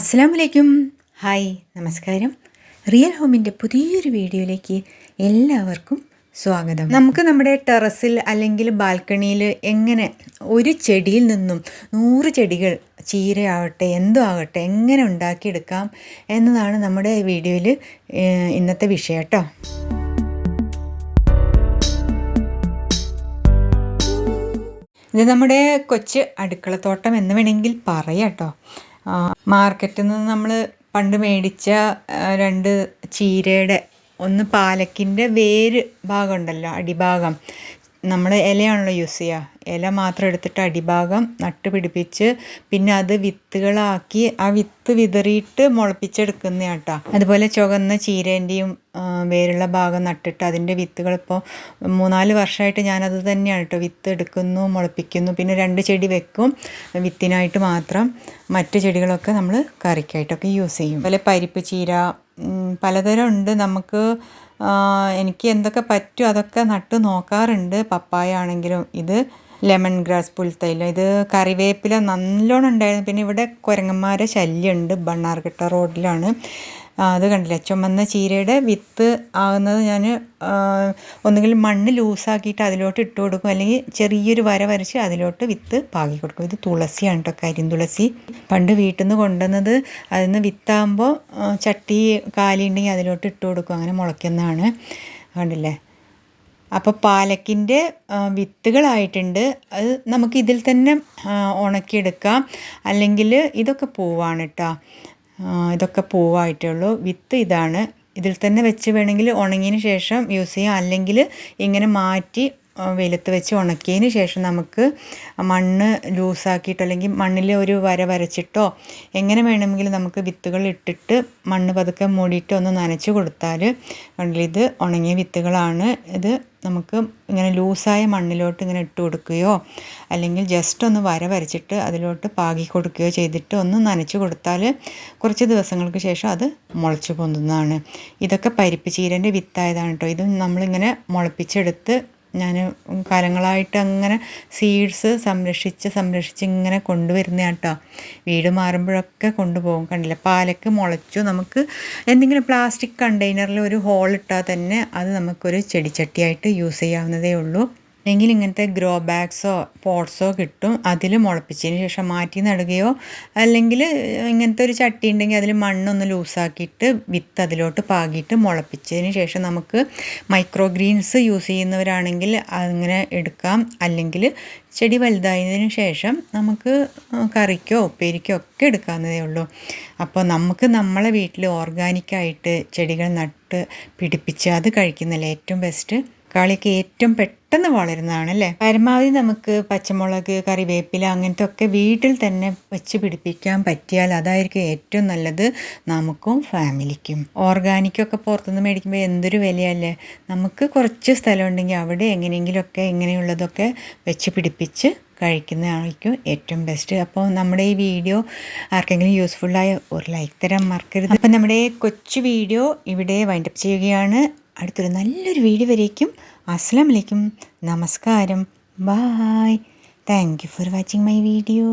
അസ്സാം വലൈക്കും ഹായ് നമസ്കാരം. റിയൽ ഹോമിന്റെ പുതിയൊരു വീഡിയോയിലേക്ക് എല്ലാവർക്കും സ്വാഗതം. നമുക്ക് നമ്മുടെ ടെറസിൽ അല്ലെങ്കിൽ ബാൽക്കണിയിൽ എങ്ങനെ ഒരു ചെടിയിൽ നിന്നും നൂറ് ചെടികൾ ചീരയാവട്ടെ എന്തോ ആവട്ടെ എങ്ങനെ ഉണ്ടാക്കിയെടുക്കാം എന്നതാണ് നമ്മുടെ വീഡിയോയിൽ ഇന്നത്തെ വിഷയം കേട്ടോ. ഇത് നമ്മുടെ കൊച്ച് അടുക്കളത്തോട്ടം എന്ന് വേണമെങ്കിൽ പറയാം കേട്ടോ. മാർക്കറ്റിൽ നിന്ന് നമ്മൾ പണ്ട് മേടിച്ച രണ്ട് ചീരയുടെ ഒന്ന് പാലക്കിന്റെ വേര് ഭാഗം ഉണ്ടല്ലോ അടിഭാഗം. നമ്മൾ ഇലയാണല്ലോ യൂസ് ചെയ്യുക ഇല മാത്രം എടുത്തിട്ട് അടിഭാഗം നട്ട് പിടിപ്പിച്ച് പിന്നെ അത് വിത്തുകളാക്കി ആ വിത്ത് വിതറിയിട്ട് മുളപ്പിച്ചെടുക്കുന്ന കേട്ടോ അതുപോലെ ചുവന്ന ചീരേന്റെയും വേരുള്ള ഭാഗം നട്ടിട്ട് അതിന്റെ വിത്തുകൾ ഇപ്പോൾ മൂന്നാൽ വർഷമായിട്ട് ഞാനത് തന്നെയാണ് കേട്ടോ വിത്ത് എടുക്കുന്നു മുളപ്പിക്കുന്നു പിന്നെ രണ്ട് ചെടി വെക്കും. വിത്തിനായിട്ട് മാത്രം മറ്റു ചെടികളൊക്കെ നമ്മൾ കറിക്കായിട്ടൊക്കെ യൂസ് ചെയ്യും. അതുപോലെ പരിപ്പ് ചീര പലതരം ഉണ്ട്. നമുക്ക് എനിക്ക് എന്തൊക്കെ പറ്റും അതൊക്കെ നട്ട് നോക്കാറുണ്ട്. പപ്പായ ആണെങ്കിലും ഇത് ലെമൺ ഗ്രാസ് പുൽത്തൈലം. ഇത് കറിവേപ്പില നല്ലോണം ഉണ്ടായിരുന്നു. പിന്നെ ഇവിടെ കുരങ്ങന്മാരെ ശല്യമുണ്ട്. ബണ്ണാർഘട്ട റോഡിലാണ്. അത് കണ്ടില്ലേ? ചുമന്ന ചീരയുടെ വിത്ത് ആകുന്നത് ഞാൻ ഒന്നുകിൽ മണ്ണ് ലൂസാക്കിയിട്ട് അതിലോട്ട് ഇട്ട് കൊടുക്കും. അല്ലെങ്കിൽ ചെറിയൊരു വര വരച്ച് അതിലോട്ട് വിത്ത് പാകി കൊടുക്കും. ഇത് തുളസിയാണ് കേട്ടോ കരിന്തുളസി പണ്ട് വീട്ടിൽ നിന്ന് കൊണ്ടുവന്നത് അതിൽ നിന്ന് വിത്താകുമ്പോൾ ചട്ടി കാലി ഉണ്ടെങ്കിൽ അതിലോട്ട് ഇട്ട് കൊടുക്കും. അങ്ങനെ മുളയ്ക്കുന്നതാണ്. കണ്ടില്ലേ? അപ്പോൾ പാലക്കിന്റെ വിത്തുകളായിട്ടുണ്ട്. അത് നമുക്ക് ഇതിൽ തന്നെ ഉണക്കിയെടുക്കാം. അല്ലെങ്കിൽ ഇതൊക്കെ പൂവാണ് കേട്ടോ. ഇതൊക്കെ പൂവായിട്ടേ ഉള്ളൂ വിത്ത് ഇതാണ്. ഇതിൽ തന്നെ വെച്ച് വേണമെങ്കിൽ ഉണങ്ങിയതിന് ശേഷം യൂസ് ചെയ്യാം. അല്ലെങ്കിൽ ഇങ്ങനെ മാറ്റി വെയിലത്ത് വെച്ച് ഉണക്കിയതിന് ശേഷം നമുക്ക് മണ്ണ് ലൂസാക്കിയിട്ട് അല്ലെങ്കിൽ മണ്ണിൽ ഒരു വര വരച്ചിട്ടോ എങ്ങനെ വേണമെങ്കിലും നമുക്ക് വിത്തുകൾ ഇട്ടിട്ട് മണ്ണ് പതുക്കെ മൂടിയിട്ട് ഒന്ന് നനച്ച് കൊടുത്താൽ ഇത് ഉണങ്ങിയ വിത്തുകളാണ്. ഇത് നമുക്ക് ഇങ്ങനെ ലൂസായ മണ്ണിലോട്ട് ഇങ്ങനെ ഇട്ട് കൊടുക്കുകയോ അല്ലെങ്കിൽ ജസ്റ്റ് ഒന്ന് വര വരച്ചിട്ട് അതിലോട്ട് പാകി കൊടുക്കുകയോ ചെയ്തിട്ട് ഒന്ന് നനച്ച് കൊടുത്താൽ കുറച്ച് ദിവസങ്ങൾക്ക് ശേഷം അത് മുളച്ച് പൊന്തുന്നതാണ്. ഇതൊക്കെ പരിപ്പ് ചീരന്റെ വിത്തായതാണ് കേട്ടോ ഇത് നമ്മളിങ്ങനെ മുളപ്പിച്ചെടുത്ത് ഞാൻ കാലങ്ങളായിട്ട് അങ്ങനെ സീഡ്സ് സംരക്ഷിച്ച് സംരക്ഷിച്ച് ഇങ്ങനെ കൊണ്ടുവരുന്ന കേട്ടോ വീട് മാറുമ്പോഴൊക്കെ കൊണ്ടുപോകും. കണ്ടില്ല? പാലക്ക് മുളച്ചു നമുക്ക് എന്തെങ്കിലും പ്ലാസ്റ്റിക് കണ്ടെയ്നറിൽ ഒരു ഹോൾ ഇട്ടാൽ തന്നെ അത് നമുക്കൊരു ചെടിച്ചട്ടിയായിട്ട് യൂസ് ചെയ്യാവുന്നതേ ഉള്ളൂ. അല്ലെങ്കിൽ ഇങ്ങനത്തെ ഗ്രോ ബാഗ്സോ പോട്ട്സോ കിട്ടും. അതിൽ മുളപ്പിച്ചതിന് ശേഷം മാറ്റി നടുകയോ അല്ലെങ്കിൽ ഇങ്ങനത്തെ ഒരു ചട്ടി ഉണ്ടെങ്കിൽ അതിൽ മണ്ണൊന്ന് ലൂസാക്കിയിട്ട് വിത്ത് അതിലോട്ട് പാകിയിട്ട് മുളപ്പിച്ചതിന് ശേഷം നമുക്ക് മൈക്രോ ഗ്രീൻസ് യൂസ് ചെയ്യുന്നവരാണെങ്കിൽ അങ്ങനെ എടുക്കാം. അല്ലെങ്കിൽ ചെടി വലുതായതിനു ശേഷം നമുക്ക് കറിക്കോ ഉപ്പേരിക്കോ ഒക്കെ എടുക്കാവുന്നതേ ഉള്ളൂ. അപ്പോൾ നമുക്ക് നമ്മളെ വീട്ടിൽ ഓർഗാനിക്കായിട്ട് ചെടികൾ നട്ട് പിടിപ്പിച്ച് അത് കഴിക്കുന്നല്ലേ ഏറ്റവും ബെസ്റ്റ് തക്കാളിയൊക്കെ ഏറ്റവും പെട്ടെന്ന് വളരുന്നതാണ് അല്ലേ പരമാവധി നമുക്ക് പച്ചമുളക് കറിവേപ്പില അങ്ങനത്തെ ഒക്കെ വീട്ടിൽ തന്നെ വെച്ച് പിടിപ്പിക്കാൻ പറ്റിയാൽ അതായിരിക്കും ഏറ്റവും നല്ലത് നമുക്കും ഫാമിലിക്കും. ഓർഗാനിക്കൊക്കെ പുറത്തുനിന്ന് മേടിക്കുമ്പോൾ എന്തൊരു വിലയല്ലേ? നമുക്ക് കുറച്ച് സ്ഥലം ഉണ്ടെങ്കിൽ അവിടെ എങ്ങനെയെങ്കിലുമൊക്കെ ഇങ്ങനെയുള്ളതൊക്കെ വെച്ച് പിടിപ്പിച്ച് കഴിക്കുന്നതായിരിക്കും ഏറ്റവും ബെസ്റ്റ് അപ്പോൾ നമ്മുടെ ഈ വീഡിയോ ആർക്കെങ്കിലും യൂസ്ഫുള്ളായ ഒരു ലൈക്ക് തരാൻ മറക്കരുത്. അപ്പം നമ്മുടെ കൊച്ചു വീഡിയോ ഇവിടെ വൈൻഡപ്പ് ചെയ്യുകയാണ്. അടുത്തൊരു നല്ലൊരു വീഡിയോ വരേക്കും. അസ്സാം നമസ്കാരം. Bye thank you for watching my video